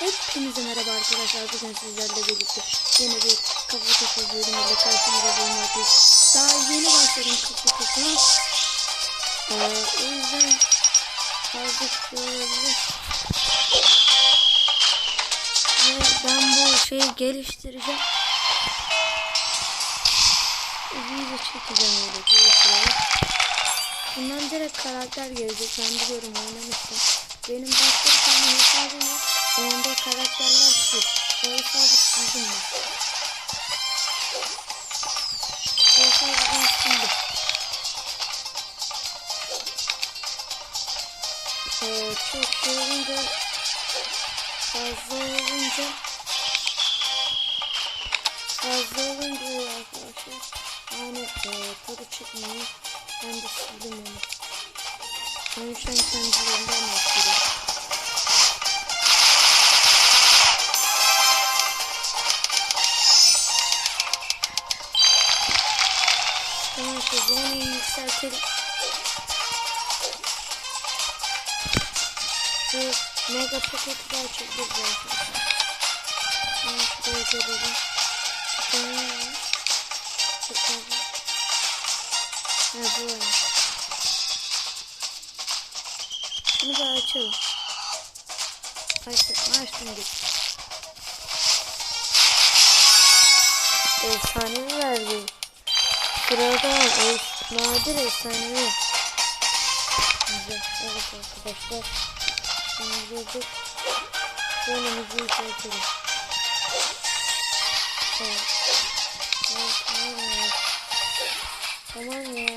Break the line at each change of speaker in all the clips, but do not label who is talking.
Hepinize merhaba arkadaşlar. Bugün sizlerle birlikte yeni bir kafa topu bölümüyle karşınızda bulunmaktayız. Daha yeni başladım kafa topuna. Ee, o yüzden şey olabilir. Ve ben bu şeyi geliştireceğim. Video çekeceğim öyle bir sırada. Bundan direkt karakter gelecek. Ben biliyorum oynamıştım. Benim başka bir tane hesabım var. Onda karakterler şu. O hesabı sildim ben. O hesabı ben sildim. Ee, çok olunca fazla olunca fazla olunca arkadaşlar yani e, tadı çıkmıyor. Ben de sildim onu. Ben şu an kendilerinden yapıyorum. Sezonu yükseltelim. Bu mega paketler çok güzel arkadaşlar. Ben şuraya gelelim. Bir. Bir tane. Ha bu var. Bunu da açalım. Açtım, açtım git. Efsanevi verdi. Eş, nadir efsanevi. Evet arkadaşlar. Şimdi girdik. Önümüzü yükseltelim. Evet. Evet, tamam ya. Tamam. Ya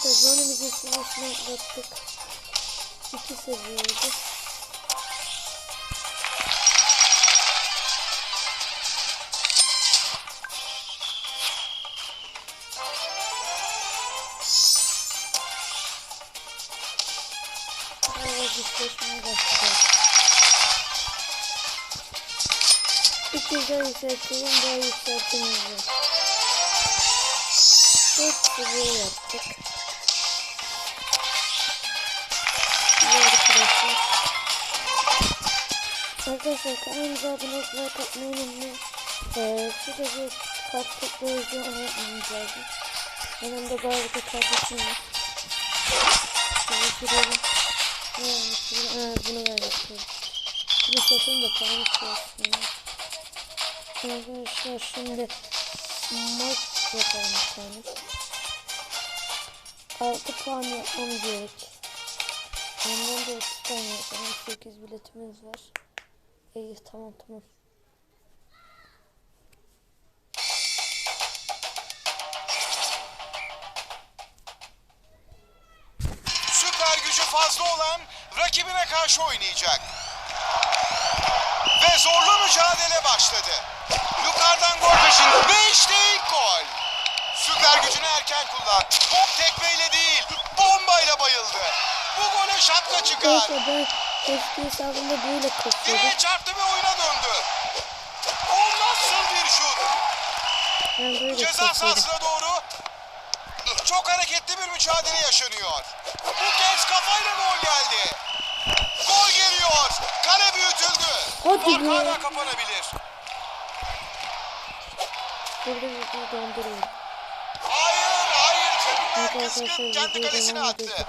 Arkadaşlar zonumuzu seviyesine atlattık. İki seviyeydi. Bayağı güçleşmeye başlayacak. Bir kez daha yükseltelim, daha yükseltemeyeceğim. Dört seviye yaptık. Arkadaşlar kanalımıza abone like atmayı unutmayın. Ee, şurada bir kart teknoloji onu yapmamız lazım. Yanımda galiba kardeşim var. Şöyle girelim. Ne bunu? Ha, bunu vermek istiyorum. Bunu satayım da paramı çıkarsın. Arkadaşlar şimdi maç yapalım bir tane. 6 puan yapmam gerek. Ondan da 30 tane yapalım. 8 biletimiz var. İyi tamam tamam.
süper gücü fazla olan rakibine karşı oynayacak. Ve zorlu mücadele başladı. Yukarıdan gol peşinde. Ve işte. Süper gücünü erken kullan. Top tekmeyle değil, bombayla bayıldı. Bu gole şapka çıkar.
Arkadaşlar ben eski hesabımda böyle kasıyordum.
Direğe çarptı ve oyuna döndü. O nasıl bir şut? Ceza sahasına doğru çok hareketli bir mücadele yaşanıyor. Bu kez kafayla gol geldi. Gol geliyor. Kale büyütüldü.
Hadi
Fark hala kapanabilir.
Burada bir donduruyorum. Arkadaşlar
kızgın kendi kalesine attı.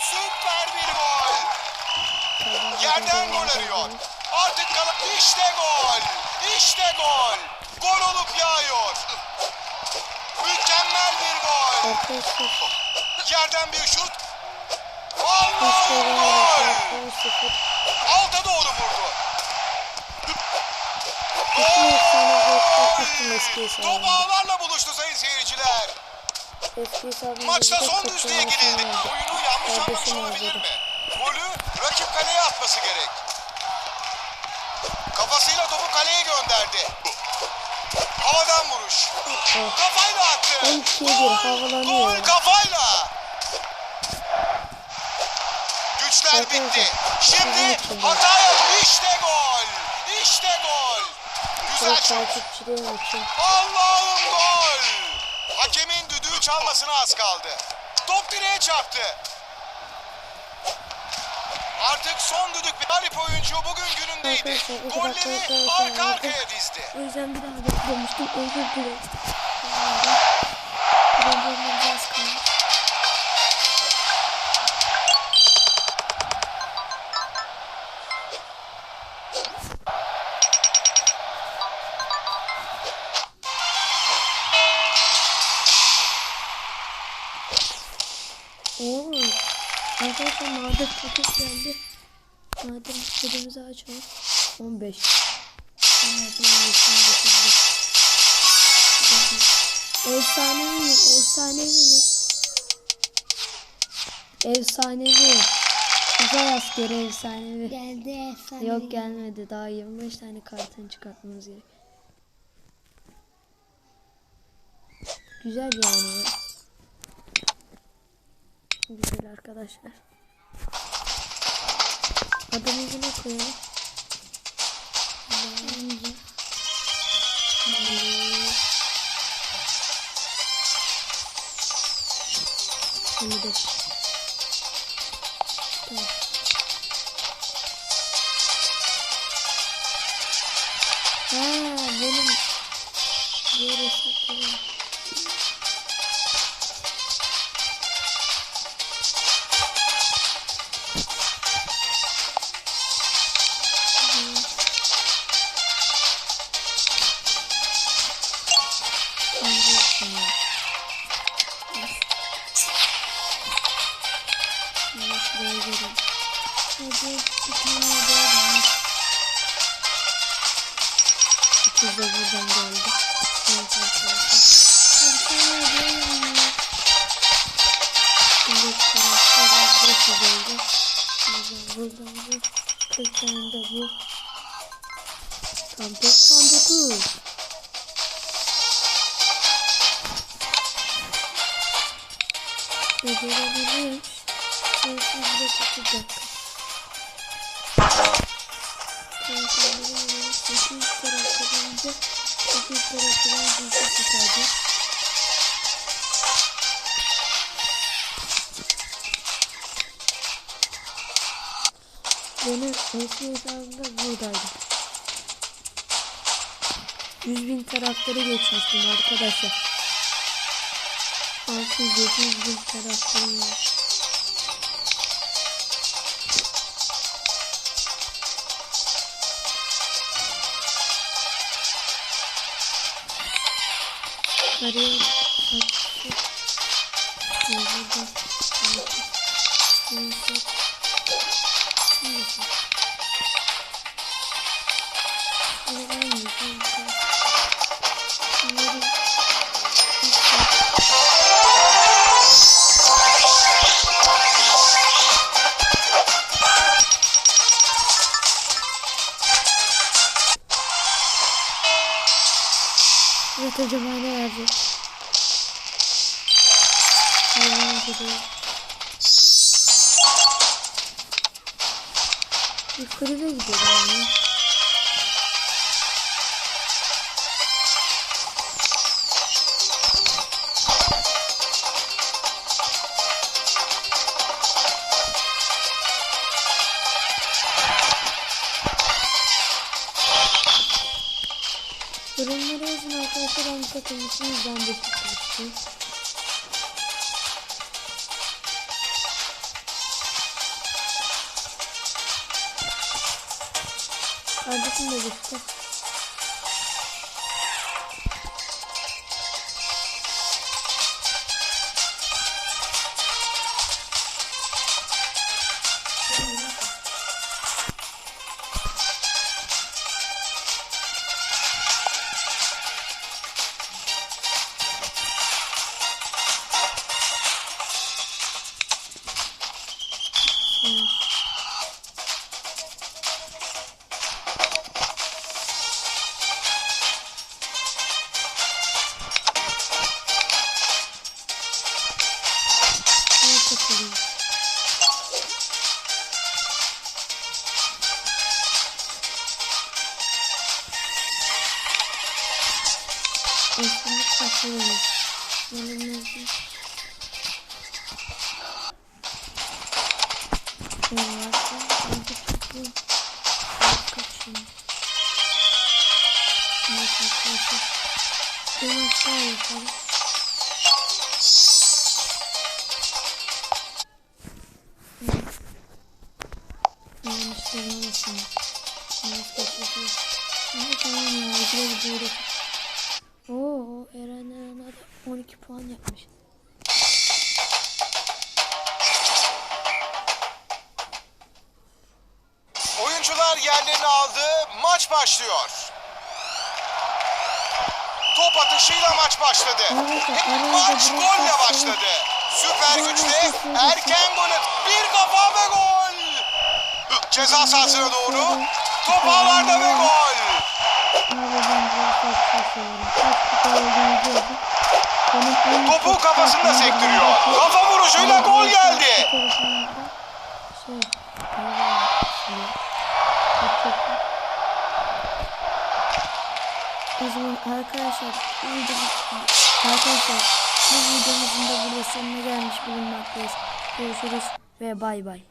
Süper bir gol. Yerden gol arıyor. Artık kala... İşte gol. İşte gol. Gol olup yağıyor. Mükemmel bir gol. Yerden bir şut.
ben
gol.
10-0.
Alta doğru vurdu.
Gol
Top ağlarla buluştu sayın seyirciler.
Eski hesabımda
Maçta son düzlüğe girildi. Oyunu yanlış
Kardeşim vardı.
mi? Golü rakip kaleye atması gerek. Kafasıyla topu kaleye gönderdi. Havadan vuruş. Kafayla attı.
12'ye bir havalanıyor.
Gol kafayla. Güçler bitti.
sizin
Şimdi
de.
hata yap. İşte gol. maç.
takipçilerim için.
Allah'ım gol! Çalmasına az kaldı. Top direğe çarptı. Artık son düdük Galip oyuncu bugün günündeydi. Golleri arka arkaya dizdi.
O yüzden bir daha beklemiştim. Özür dilerim. Paket geldi. Nadir istediğimizi açalım. 15. Nadir 15, 15, 15. Efsanevi mi? Efsanevi mi? Efsanevi. Uzay askeri efsanevi.
Geldi efsane.
Yok gelmedi. Daha 25 tane kartını çıkartmamız gerek. Güzel yani. Güzel arkadaşlar. Adımızı ne koyalım?
Bence.
Şimdi. Tamam. Ha Buradan bu. 40 tane de bu. Tam 99. Becerebiliriz. Neyse bir dakika. Dakika. Konserleri 800 taraflarında 800 taraflarında bir şey Benim eski hesabımda buradaydı. 100 bin taraftarı geçmiştim arkadaşlar. 600-700 bin taraftarım var. Araya Acaba ne verecek? Yalan gibi. Kulübe gidiyor yani. Yorumlara yazın arkadaşlar hangi takımlısınız ben de çıkmıştım. Kardeşim de gitti. Evet. Etkinlik başlıyor. Yanımızda. Ne varsa önce toplu. Kaçın. Evet arkadaşlar. Bir aşağı yukarı. Yanlışlarına basın. Yanlış geçiyorsunuz. Ama tamam ya. Gidelim böyle. Oo, Eren Eren hadi 12 puan yapmış.
Yerlerini aldı. Maç başlıyor. Top atışıyla maç başladı. Maç golle
başladı.
Süper güçte erken golü. Bir kafa ve gol. Ceza sahasına doğru. Top ağlarda ve gol. Topu kafasında sektiriyor.
şey.
Kafa vuruşuyla gol geldi.
Zaman arkadaşlar arkadaşlar bu videomuzun da burada sonuna gelmiş bulunmaktayız. Görüşürüz ve bay bay.